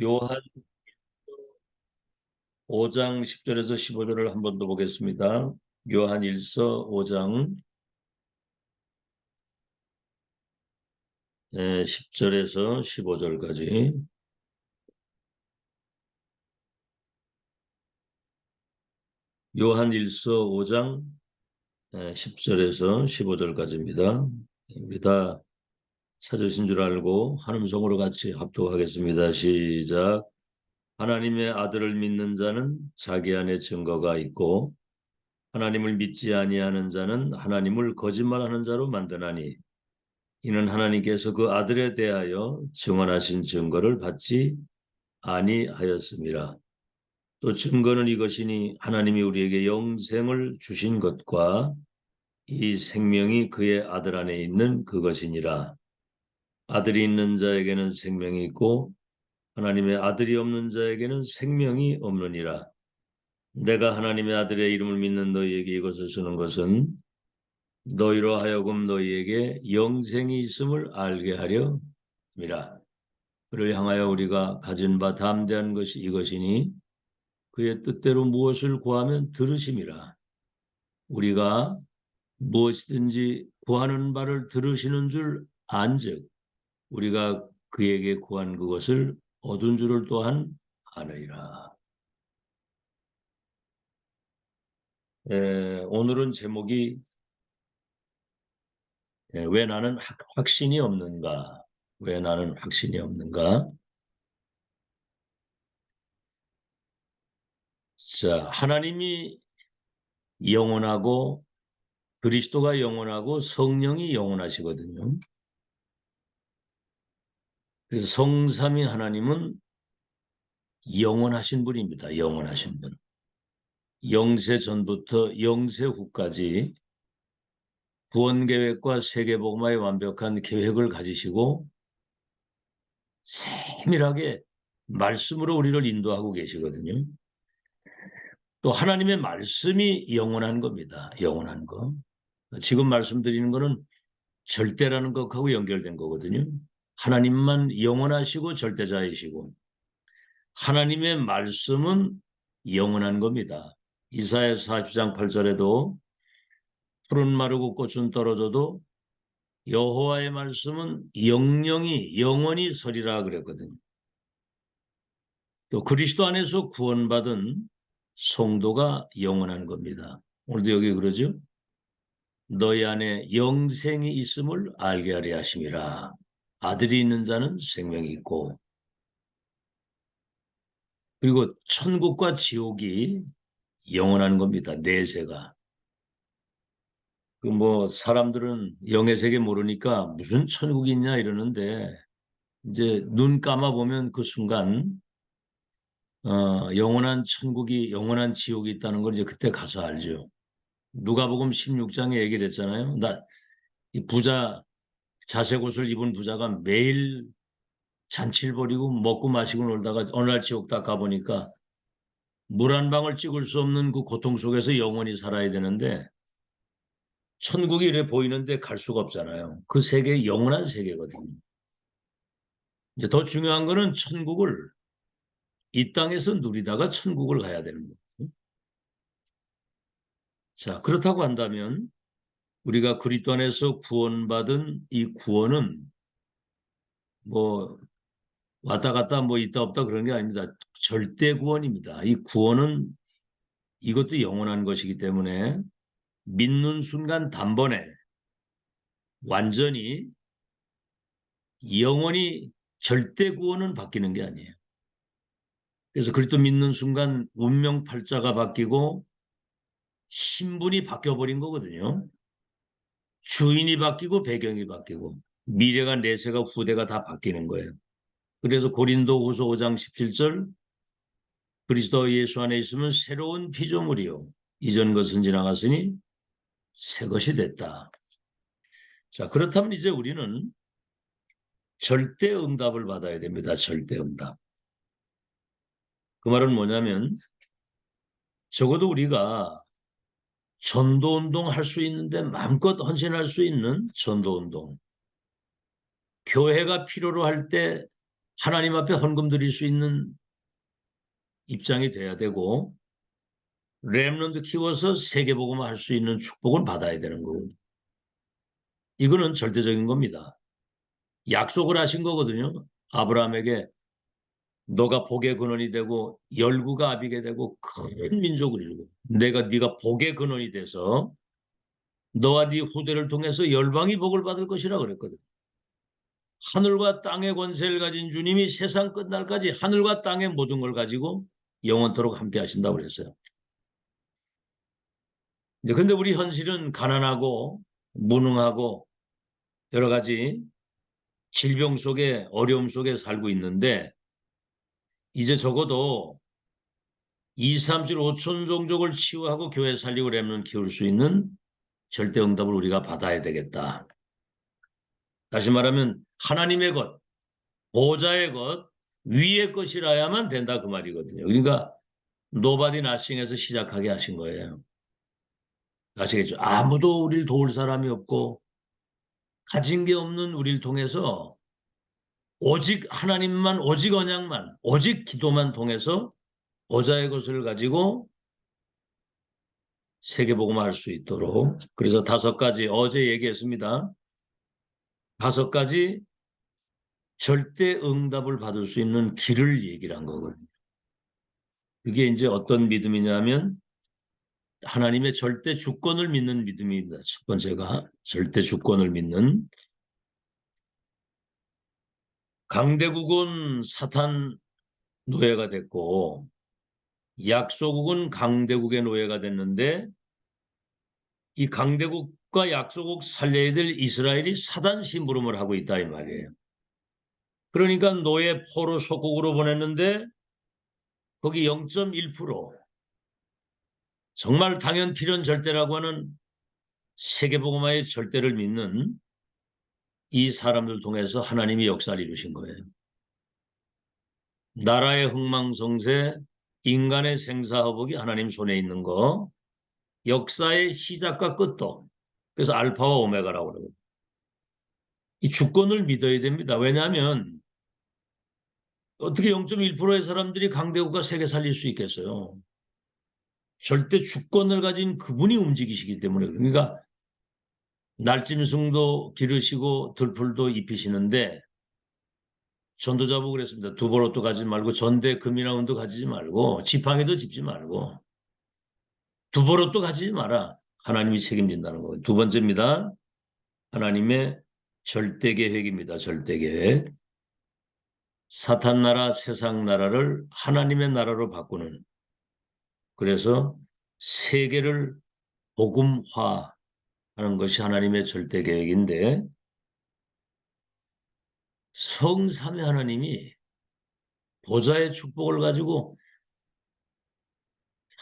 요한 5장 10절에서 15절을 한 번 더 보겠습니다. 요한 1서 5장 10절에서 15절까지 요한 1서 5장 10절에서 15절까지입니다. 우리 다 찾으신 줄 알고 한음성으로 같이 합독하겠습니다. 시작. 하나님의 아들을 믿는 자는 자기 안에 증거가 있고 하나님을 믿지 아니하는 자는 하나님을 거짓말하는 자로 만드나니 이는 하나님께서 그 아들에 대하여 증언하신 증거를 받지 아니하였습니다. 또 증거는 이것이니 하나님이 우리에게 영생을 주신 것과 이 생명이 그의 아들 안에 있는 그것이니라. 아들이 있는 자에게는 생명이 있고 하나님의 아들이 없는 자에게는 생명이 없느니라. 내가 하나님의 아들의 이름을 믿는 너희에게 이것을 쓰는 것은 너희로 하여금 너희에게 영생이 있음을 알게 하려 함이라. 그를 향하여 우리가 가진 바 담대한 것이 이것이니 그의 뜻대로 무엇을 구하면 들으심이라. 우리가 무엇이든지 구하는 바를 들으시는 줄 안즉 우리가 그에게 구한 그것을 얻은 줄을 또한 아느니라. 에, 오늘은 제목이 에, 왜 나는 확, 확신이 없는가? 왜 나는 확신이 없는가? 자, 하나님이 영원하고 그리스도가 영원하고 성령이 영원하시거든요. 그래서 성삼위 하나님은 영원하신 분입니다. 영원하신 분. 영세 전부터 영세 후까지 구원 계획과 세계 복음화의 완벽한 계획을 가지시고 세밀하게 말씀으로 우리를 인도하고 계시거든요. 또 하나님의 말씀이 영원한 겁니다. 영원한 거. 지금 말씀드리는 거는 절대라는 것하고 연결된 거거든요. 하나님만 영원하시고 절대자이시고 하나님의 말씀은 영원한 겁니다. 이사야 40장 8절에도 푸른 마르고 꽃은 떨어져도 여호와의 말씀은 영영이 영원히 서리라 그랬거든요. 또 그리스도 안에서 구원받은 성도가 영원한 겁니다. 오늘도 여기 그러죠? 너희 안에 영생이 있음을 알게 하려 하심이라. 아들이 있는 자는 생명이 있고 그리고 천국과 지옥이 영원한 겁니다. 내세가. 그 뭐 사람들은 영의 세계 모르니까 무슨 천국이 있냐 이러는데 이제 눈 감아 보면 그 순간 어, 영원한 천국이 영원한 지옥이 있다는 걸 이제 그때 가서 알죠. 누가복음 16장에 얘기를 했잖아요. 나 이 부자 자색 옷을 입은 부자가 매일 잔치를 벌이고 먹고 마시고 놀다가 어느 날 지옥 딱 가보니까 물 한 방울 찍을 수 없는 그 고통 속에서 영원히 살아야 되는데 천국이 이래 보이는데 갈 수가 없잖아요. 그 세계 영원한 세계거든요. 이제 더 중요한 거는 천국을 이 땅에서 누리다가 천국을 가야 되는 거예요. 자, 그렇다고 한다면 우리가 그리스도 안에서 구원받은 이 구원은 뭐 왔다 갔다 뭐 있다 없다 그런 게 아닙니다. 절대 구원입니다. 이 구원은 이것도 영원한 것이기 때문에 믿는 순간 단번에 완전히 영원히 절대 구원은 바뀌는 게 아니에요. 그래서 그리스도 믿는 순간 운명 팔자가 바뀌고 신분이 바뀌어 버린 거거든요. 주인이 바뀌고 배경이 바뀌고 미래가 내세가 후대가 다 바뀌는 거예요. 그래서 고린도 후서 5장 17절 그리스도 예수 안에 있으면 새로운 피조물이요. 이전 것은 지나갔으니 새 것이 됐다. 자 그렇다면 이제 우리는 절대 응답을 받아야 됩니다. 절대 응답. 그 말은 뭐냐면 적어도 우리가 전도운동 할 수 있는데 마음껏 헌신할 수 있는 전도운동. 교회가 필요로 할 때 하나님 앞에 헌금 드릴 수 있는 입장이 돼야 되고 렘넌트 키워서 세계복음화 할수 있는 축복을 받아야 되는 거고 이거는 절대적인 겁니다. 약속을 하신 거거든요. 아브라함에게 너가 복의 근원이 되고 열구가 아비게 되고 큰 민족을 이루고 내가 네가 복의 근원이 돼서 너와 네 후대를 통해서 열방이 복을 받을 것이라 그랬거든. 하늘과 땅의 권세를 가진 주님이 세상 끝날까지 하늘과 땅의 모든 걸 가지고 영원토록 함께 하신다고 그랬어요. 근데 우리 현실은 가난하고 무능하고 여러 가지 질병 속에 어려움 속에 살고 있는데 이제 적어도 2, 3, 7, 5천 종족을 치유하고 교회 살리고 렘는 키울 수 있는 절대 응답을 우리가 받아야 되겠다. 다시 말하면 하나님의 것, 보좌의 것, 위의 것이라야만 된다 그 말이거든요. 그러니까 노바디 나싱에서 시작하게 하신 거예요. 아시겠죠? 아무도 우리를 도울 사람이 없고 가진 게 없는 우리를 통해서 오직 하나님만 오직 언약만 오직 기도만 통해서 보좌의 것을 가지고 세계복음화 할수 있도록 그래서 다섯 가지 어제 얘기했습니다. 다섯 가지 절대 응답을 받을 수 있는 길을 얘기를 한 거거든요. 그게 이제 어떤 믿음이냐면 하나님의 절대 주권을 믿는 믿음입니다. 첫 번째가 절대 주권을 믿는 강대국은 사탄 노예가 됐고 약소국은 강대국의 노예가 됐는데 이 강대국과 약소국 살려야 될 이스라엘이 사단 심부름을 하고 있다 이 말이에요. 그러니까 노예 포로 속국으로 보냈는데 거기 0.1% 정말 당연 필연 절대라고 하는 세계복음화의 절대를 믿는 이 사람들 통해서 하나님이 역사를 이루신 거예요. 나라의 흥망성쇠, 인간의 생사화복이 하나님 손에 있는 거, 역사의 시작과 끝도. 그래서 알파와 오메가라고 그러거든요. 이 주권을 믿어야 됩니다. 왜냐하면 어떻게 0.1%의 사람들이 강대국가 세계 살릴 수 있겠어요? 절대 주권을 가진 그분이 움직이시기 때문에 그러니까 날짐승도 기르시고 들풀도 입히시는데 전도자부 그랬습니다. 두보로도 가지 말고 전대 금이라운도 가지지 말고 지팡이도 짚지 말고 두보로도 가지지 마라. 하나님이 책임진다는 거예요. 두 번째입니다. 하나님의 절대 계획입니다. 절대 계획. 사탄 나라, 세상 나라를 하나님의 나라로 바꾸는 그래서 세계를 복음화 하는 것이 하나님의 절대 계획인데 성삼의 하나님이 보좌의 축복을 가지고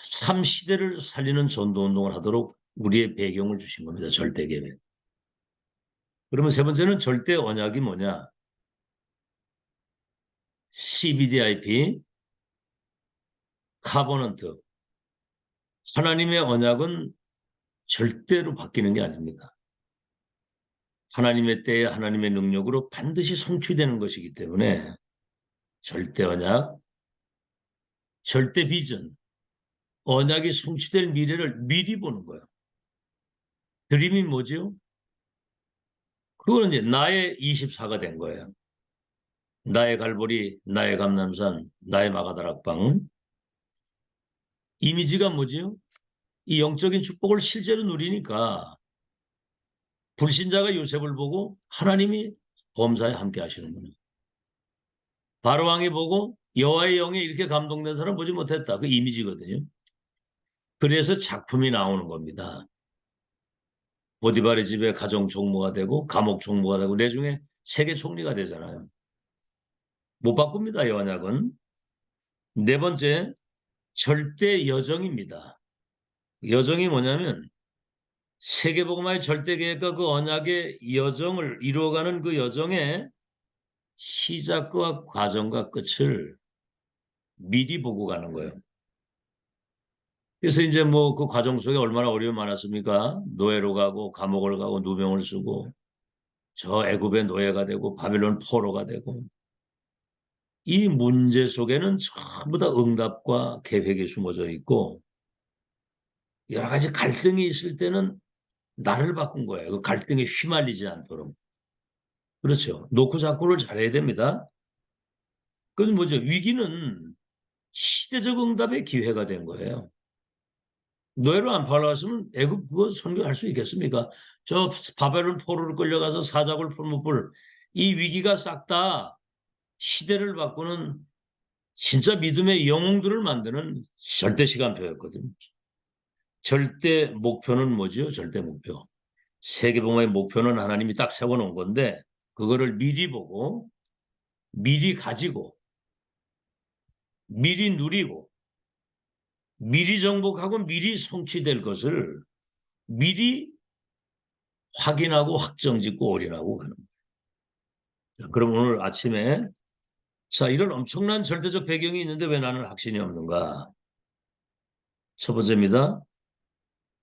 삼 시대를 살리는 전도 운동을 하도록 우리의 배경을 주신 겁니다. 절대 계획. 그러면 세 번째는 절대 언약이 뭐냐? CBDIP, 카버넌트. 하나님의 언약은 절대로 바뀌는 게 아닙니다. 하나님의 때에 하나님의 능력으로 반드시 성취되는 것이기 때문에 절대 언약, 절대 비전, 언약이 성취될 미래를 미리 보는 거예요. 드림이 뭐죠? 그거는 이제 나의 24가 된 거예요. 나의 갈보리, 나의 감남산, 나의 마가다락방. 이미지가 뭐지요? 이 영적인 축복을 실제로 누리니까 불신자가 요셉을 보고 하나님이 범사에 함께 하시는구나. 바로왕이 보고 여호와의 영에 이렇게 감동된 사람 보지 못했다. 그 이미지거든요. 그래서 작품이 나오는 겁니다. 보디발의 집에 가정 총무가 되고 감옥 총무가 되고 내 중에 세계 총리가 되잖아요. 못 바꿉니다. 여언약은. 네 번째 절대 여정입니다. 여정이 뭐냐면 세계복음화의 절대 계획과 그 언약의 여정을 이루어가는 그 여정의 시작과 과정과 끝을 미리 보고 가는 거예요. 그래서 이제 뭐 그 과정 속에 얼마나 어려움이 많았습니까? 노예로 가고 감옥을 가고 누명을 쓰고 저 애굽의 노예가 되고 바빌론 포로가 되고 이 문제 속에는 전부 다 응답과 계획이 숨어져 있고 여러 가지 갈등이 있을 때는 나를 바꾼 거예요. 그 갈등에 휘말리지 않도록. 그렇죠. 놓고 잡고를 잘해야 됩니다. 그건 뭐죠? 위기는 시대적 응답의 기회가 된 거예요. 노예로 안 팔아갔으면 애굽 그거 선교할 수 있겠습니까? 저 바벨론 포로를 끌려가서 사자굴 풀무불 이 위기가 싹 다 시대를 바꾸는 진짜 믿음의 영웅들을 만드는 절대 시간표였거든요. 절대 목표는 뭐죠? 절대 목표. 세계봉화의 목표는 하나님이 딱 세워놓은 건데 그거를 미리 보고 미리 가지고 미리 누리고 미리 정복하고 미리 성취될 것을 미리 확인하고 확정짓고 올인하고 하는 거예요. 그럼 오늘 아침에 자 이런 엄청난 절대적 배경이 있는데 왜 나는 확신이 없는가? 첫 번째입니다.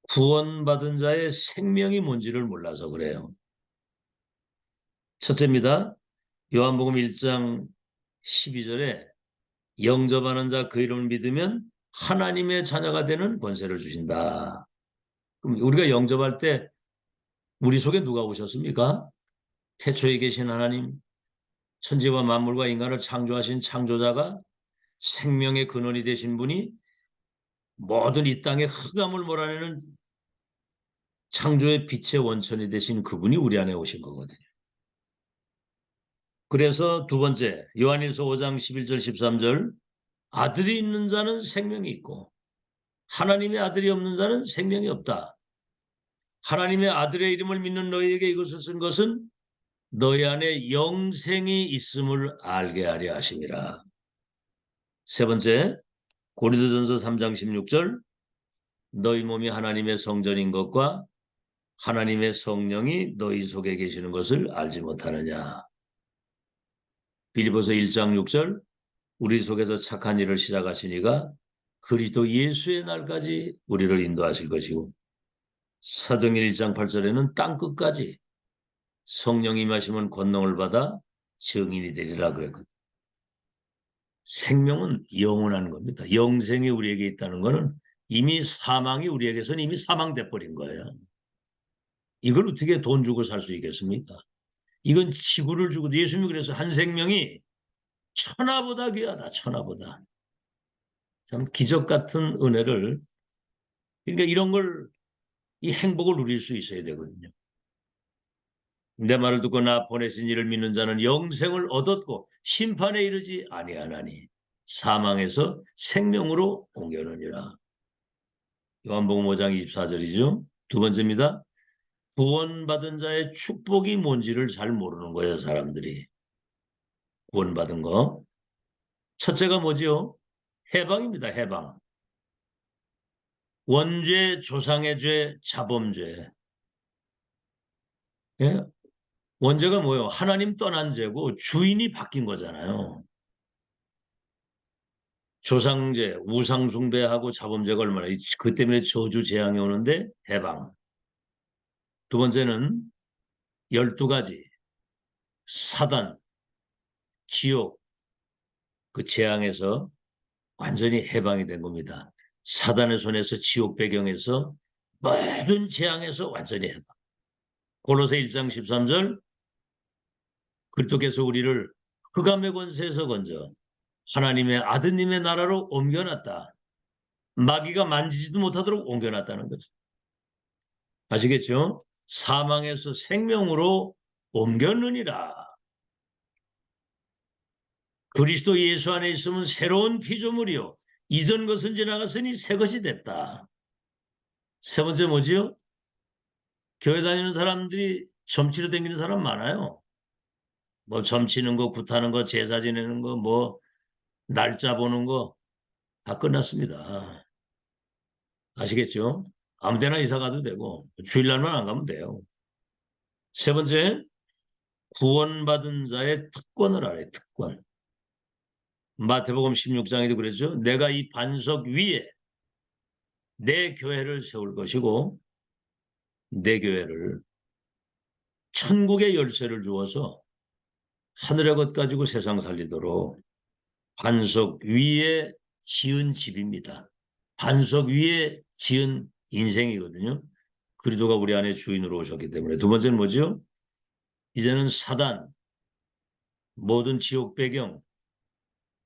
구원받은 자의 생명이 뭔지를 몰라서 그래요. 첫째입니다. 요한복음 1장 12절에 영접하는 자 그 이름을 믿으면 하나님의 자녀가 되는 권세를 주신다. 그럼 우리가 영접할 때 우리 속에 누가 오셨습니까? 태초에 계신 하나님, 천지와 만물과 인간을 창조하신 창조자가 생명의 근원이 되신 분이 모든 이 땅의 흑암을 몰아내는 창조의 빛의 원천이 되신 그분이 우리 안에 오신 거거든요. 그래서 두 번째 요한일서 5장 11절 13절 아들이 있는 자는 생명이 있고 하나님의 아들이 없는 자는 생명이 없다. 하나님의 아들의 이름을 믿는 너희에게 이것을 쓴 것은 너희 안에 영생이 있음을 알게 하려 하심이라. 세 번째 고린도전서 3장 16절 너희 몸이 하나님의 성전인 것과 하나님의 성령이 너희 속에 계시는 것을 알지 못하느냐. 빌리보서 1장 6절 우리 속에서 착한 일을 시작하시니가 그리스도 예수의 날까지 우리를 인도하실 것이고 사도행전 1장 8절에는 땅 끝까지 성령이 마시면 권능을 받아 증인이 되리라 그랬거든요. 생명은 영원한 겁니다. 영생이 우리에게 있다는 것은 이미 사망이 우리에게서는 이미 사망돼 버린 거예요. 이걸 어떻게 돈 주고 살 수 있겠습니까? 이건 지구를 주고 예수님이 그래서 한 생명이 천하보다 귀하다. 천하보다. 참 기적 같은 은혜를 그러니까 이런 걸 이 행복을 누릴 수 있어야 되거든요. 내 말을 듣고 나 보내신 이를 믿는 자는 영생을 얻었고 심판에 이르지 아니하나니 사망에서 생명으로 옮겨느니라. 요한복음 5장 24절이죠. 두 번째입니다. 구원받은 자의 축복이 뭔지를 잘 모르는 거예요, 사람들이. 구원받은 거. 첫째가 뭐지요? 해방입니다. 해방. 원죄, 조상의 죄, 자범죄. 예? 원죄가 뭐예요? 하나님 떠난 죄고 주인이 바뀐 거잖아요. 조상죄, 우상숭배하고 자범죄가 얼마나 그 때문에 저주 재앙이 오는데 해방. 두 번째는 열두 가지 사단, 지옥, 그 재앙에서 완전히 해방이 된 겁니다. 사단의 손에서 지옥 배경에서 모든 재앙에서 완전히 해방. 고로새 1장 13절 그리스도께서 우리를 흑암의 권세에서 건져 하나님의 아드님의 나라로 옮겨놨다. 마귀가 만지지도 못하도록 옮겨놨다는 거죠. 아시겠죠? 사망에서 생명으로 옮겼느니라. 그리스도 예수 안에 있으면 새로운 피조물이요. 이전 것은 지나갔으니 새 것이 됐다. 세 번째 뭐지요? 교회 다니는 사람들이 점치러 다니는 사람 많아요. 뭐 점치는 거, 굿하는 거, 제사 지내는 거, 뭐 날짜 보는 거 다 끝났습니다. 아시겠죠? 아무 데나 이사 가도 되고 주일날만 안 가면 돼요. 세 번째, 구원받은 자의 특권을 알아요. 특권. 마태복음 16장에도 그랬죠. 내가 이 반석 위에 내 교회를 세울 것이고 내 교회를 천국의 열쇠를 주어서 하늘의 것 가지고 세상 살리도록 반석 위에 지은 집입니다. 반석 위에 지은 인생이거든요. 그리도가 우리 안에 주인으로 오셨기 때문에 두 번째는 뭐죠? 이제는 사단 모든 지옥 배경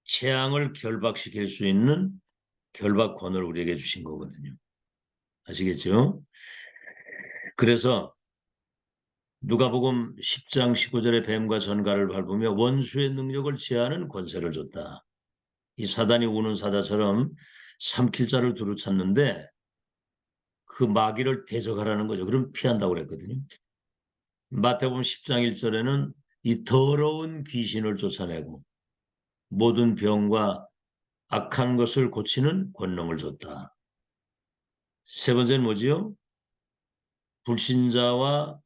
재앙을 결박시킬 수 있는 결박권을 우리에게 주신 거거든요. 아시겠죠? 그래서 누가복음 10장 19절의 뱀과 전갈을 밟으며 원수의 능력을 제하는 권세를 줬다. 이 사단이 우는 사자처럼 삼킬 자를 두루 찾는데 그 마귀를 대적하라는 거죠. 그럼 피한다고 그랬거든요. 마태복음 10장 1절에는 이 더러운 귀신을 쫓아내고 모든 병과 악한 것을 고치는 권능을 줬다. 세 번째는 뭐지요? 불신자와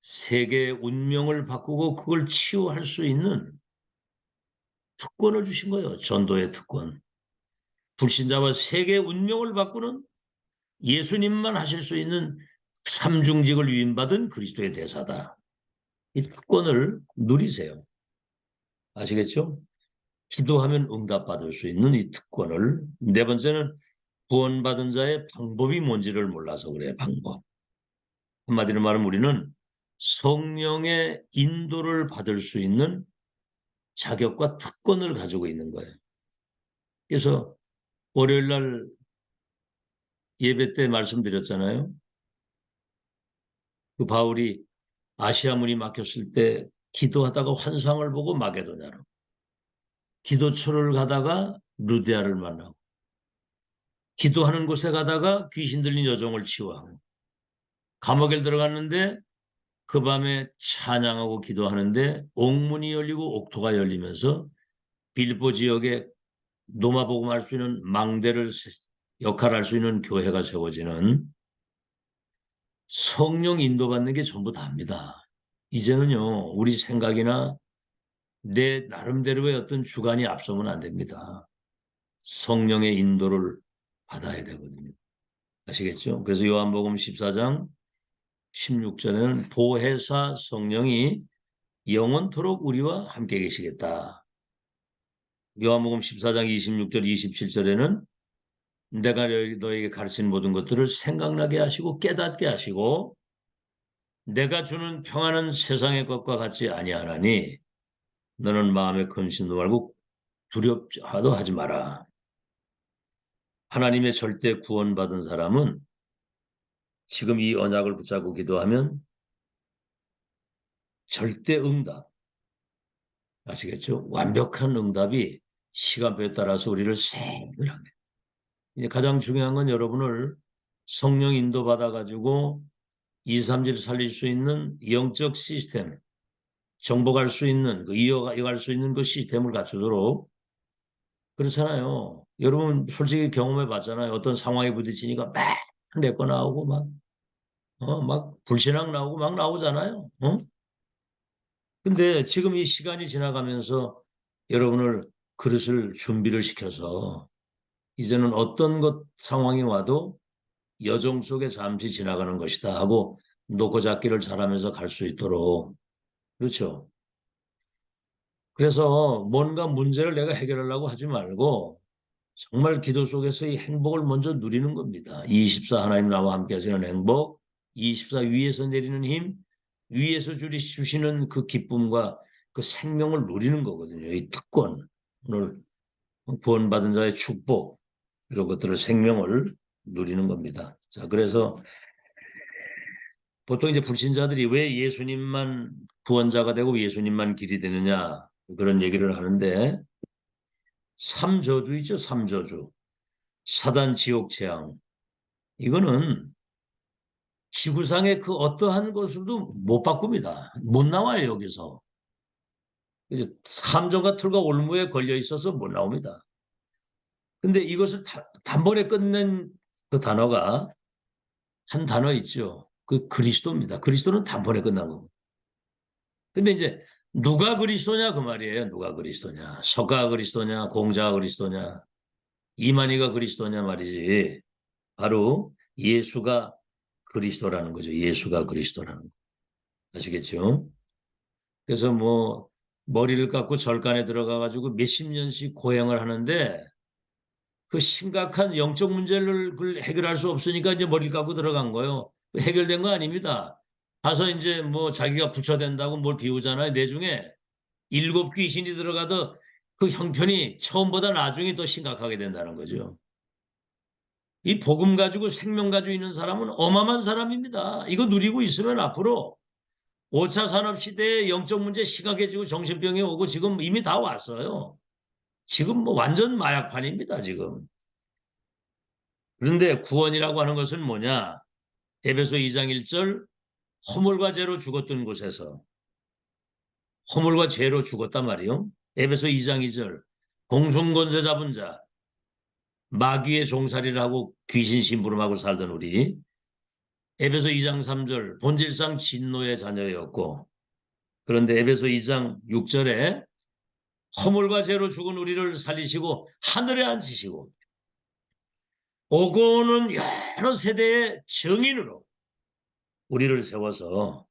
세계의 운명을 바꾸고 그걸 치유할 수 있는 특권을 주신 거예요. 전도의 특권. 불신자와 세계의 운명을 바꾸는 예수님만 하실 수 있는 삼중직을 위임받은 그리스도의 대사다. 이 특권을 누리세요. 아시겠죠? 기도하면 응답받을 수 있는 이 특권을 네 번째는 구원받은 자의 방법이 뭔지를 몰라서 그래요. 방법. 한마디로 말하면 우리는 성령의 인도를 받을 수 있는 자격과 특권을 가지고 있는 거예요. 그래서 월요일 날 예배 때 말씀드렸잖아요. 그 바울이 아시아 문이 막혔을 때 기도하다가 환상을 보고 마게도냐로 기도처를 가다가 루데아를 만나고 기도하는 곳에 가다가 귀신 들린 여종을 치유하고 감옥에 들어갔는데 그 밤에 찬양하고 기도하는데 옥문이 열리고 옥토가 열리면서 빌보 지역에 노마복음 할 수 있는 망대를 역할할 수 있는 교회가 세워지는 성령 인도받는 게 전부 다입니다. 이제는요, 우리 생각이나 내 나름대로의 어떤 주관이 앞서면 안 됩니다. 성령의 인도를 받아야 되거든요. 아시겠죠? 그래서 요한복음 14장 16절에는 보혜사 성령이 영원토록 우리와 함께 계시겠다. 요한복음 14장 26절 27절에는 내가 너에게 가르친 모든 것들을 생각나게 하시고 깨닫게 하시고 내가 주는 평안은 세상의 것과 같지 아니하나니 너는 마음에 근심도 말고 두렵하도 하지 마라. 하나님의 절대 구원받은 사람은 지금 이 언약을 붙잡고 기도하면 절대 응답 아시겠죠? 완벽한 응답이 시간표에 따라서 우리를 생각하게 이제 가장 중요한 건 여러분을 성령 인도 받아가지고 2, 3질 살릴 수 있는 영적 시스템, 정복할 수 있는, 그 이어갈 수 있는 그 시스템을 갖추도록 그렇잖아요. 여러분 솔직히 경험해 봤잖아요. 어떤 상황에 부딪히니까 막 내거 나오고 막, 어, 막 불신앙 나오고 막 나오잖아요. 어? 근데 지금 이 시간이 지나가면서 여러분을 그릇을 준비를 시켜서 이제는 어떤 것 상황이 와도 여정 속에 잠시 지나가는 것이다 하고 놓고 잡기를 잘하면서 갈 수 있도록 그렇죠. 그래서 뭔가 문제를 내가 해결하려고 하지 말고 정말 기도 속에서 이 행복을 먼저 누리는 겁니다. 24 하나님 나와 함께 하시는 행복, 24 위에서 내리는 힘, 위에서 주리 주시는 그 기쁨과 그 생명을 누리는 거거든요. 이 특권, 오늘 구원받은 자의 축복, 이런 것들을 생명을 누리는 겁니다. 자, 그래서 보통 이제 불신자들이 왜 예수님만 구원자가 되고 예수님만 길이 되느냐 그런 얘기를 하는데 삼저주 있죠, 삼저주. 사단 지옥 재앙. 이거는 지구상의 그 어떠한 것으로도 못 바꿉니다. 못 나와요, 여기서. 삼조가 틀과 올무에 걸려 있어서 못 나옵니다. 근데 이것을 다, 단번에 끝낸 그 단어가 한 단어 있죠. 그 그리스도입니다. 그리스도는 단번에 끝난 거고. 근데 이제 누가 그리스도냐 그 말이에요. 누가 그리스도냐. 석가 그리스도냐, 공자가 그리스도냐, 이만희가 그리스도냐 말이지. 바로 예수가 그리스도라는 거죠. 예수가 그리스도라는 거. 아시겠죠? 그래서 뭐 머리를 깎고 절간에 들어가 가지고 몇십 년씩 고행을 하는데 그 심각한 영적 문제를 해결할 수 없으니까 이제 머리를 깎고 들어간 거예요. 해결된 거 아닙니다. 가서 이제 뭐 자기가 부처된다고 뭘 비우잖아요. 내 중에 일곱 귀신이 들어가도 그 형편이 처음보다 나중에 더 심각하게 된다는 거죠. 이 복음 가지고 생명 가지고 있는 사람은 어마어마한 사람입니다. 이거 누리고 있으면 앞으로 5차 산업 시대의 영적 문제 심각해지고 정신병이 오고 지금 이미 다 왔어요. 지금 뭐 완전 마약판입니다, 지금. 그런데 구원이라고 하는 것은 뭐냐? 에베소 2장 1절 허물과 죄로 죽었던 곳에서 허물과 죄로 죽었단 말이요. 에베소 2장 2절 공중권세 잡은 자 마귀의 종살이를 하고 귀신 심부름하고 살던 우리 에베소 2장 3절 본질상 진노의 자녀였고 그런데 에베소 2장 6절에 허물과 죄로 죽은 우리를 살리시고 하늘에 앉히시고 오고 오는 여러 세대의 증인으로 우리를 세워서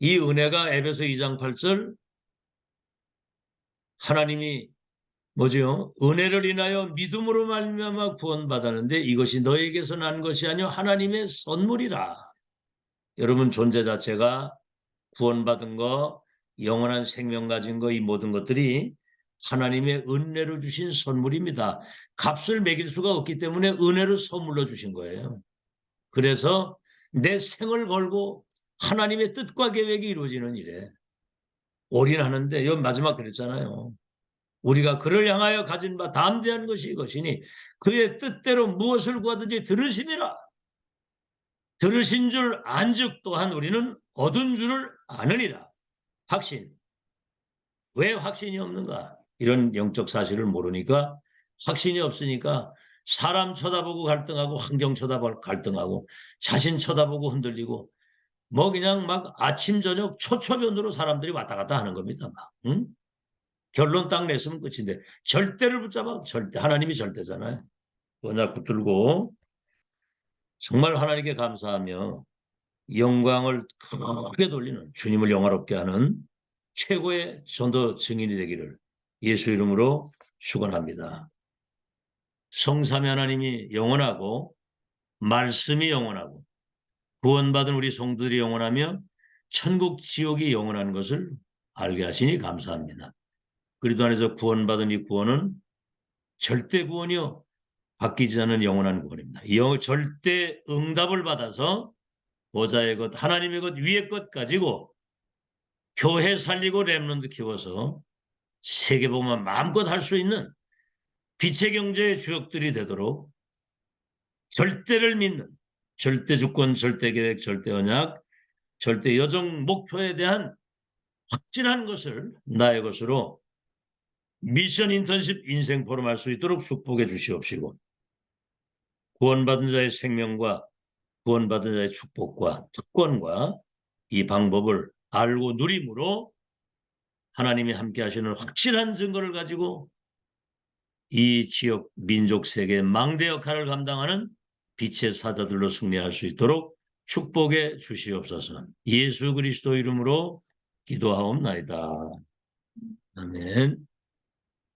이 은혜가 에베소 2장 8절 하나님이 뭐죠? 은혜를 인하여 믿음으로 말미암아 구원받았는데 이것이 너에게서 난 것이 아니요 하나님의 선물이라. 여러분 존재 자체가 구원받은 거, 영원한 생명 가진 거 이 모든 것들이 하나님의 은혜로 주신 선물입니다. 값을 매길 수가 없기 때문에 은혜로 선물로 주신 거예요. 그래서 내 생을 걸고 하나님의 뜻과 계획이 이루어지는 일에 올인하는데 여 마지막 그랬잖아요. 우리가 그를 향하여 가진 바 담대한 것이 이것이니 그의 뜻대로 무엇을 구하든지 들으심이라. 들으신 줄 안즉 또한 우리는 얻은 줄을 아느니라. 확신. 왜 확신이 없는가? 이런 영적 사실을 모르니까 확신이 없으니까 사람 쳐다보고 갈등하고 환경 쳐다보고 갈등하고 자신 쳐다보고 흔들리고 뭐 그냥 막 아침 저녁 초초변으로 사람들이 왔다 갔다 하는 겁니다. 막. 응? 결론 딱 냈으면 끝인데 절대를 붙잡아 절대 하나님이 절대잖아요. 그냥 붙들고 정말 하나님께 감사하며 영광을 크게 돌리는 주님을 영화롭게 하는 최고의 전도 증인이 되기를 예수 이름으로 축원합니다. 성삼위 하나님이 영원하고 말씀이 영원하고 구원받은 우리 성도들이 영원하며 천국 지옥이 영원한 것을 알게 하시니 감사합니다. 그리도 안에서 구원받은 이 구원은 절대 구원이요 바뀌지 않는 영원한 구원입니다. 이 절대 응답을 받아서 보좌의 것, 하나님의 것, 위의 것 가지고 교회 살리고 렘런드 키워서 세계복만 마음껏 할 수 있는 빛의 경제의 주역들이 되도록 절대를 믿는 절대 주권, 절대 계획, 절대 언약, 절대 여정 목표에 대한 확진한 것을 나의 것으로 미션 인턴십 인생 포럼 할 수 있도록 축복해 주시옵시고 구원받은 자의 생명과 구원받은 자의 축복과 특권과 이 방법을 알고 누림으로 하나님이 함께 하시는 확실한 증거를 가지고 이 지역 민족 세계의 망대 역할을 감당하는 빛의 사자들로 승리할 수 있도록 축복해 주시옵소서. 예수 그리스도 이름으로 기도하옵나이다. 아멘.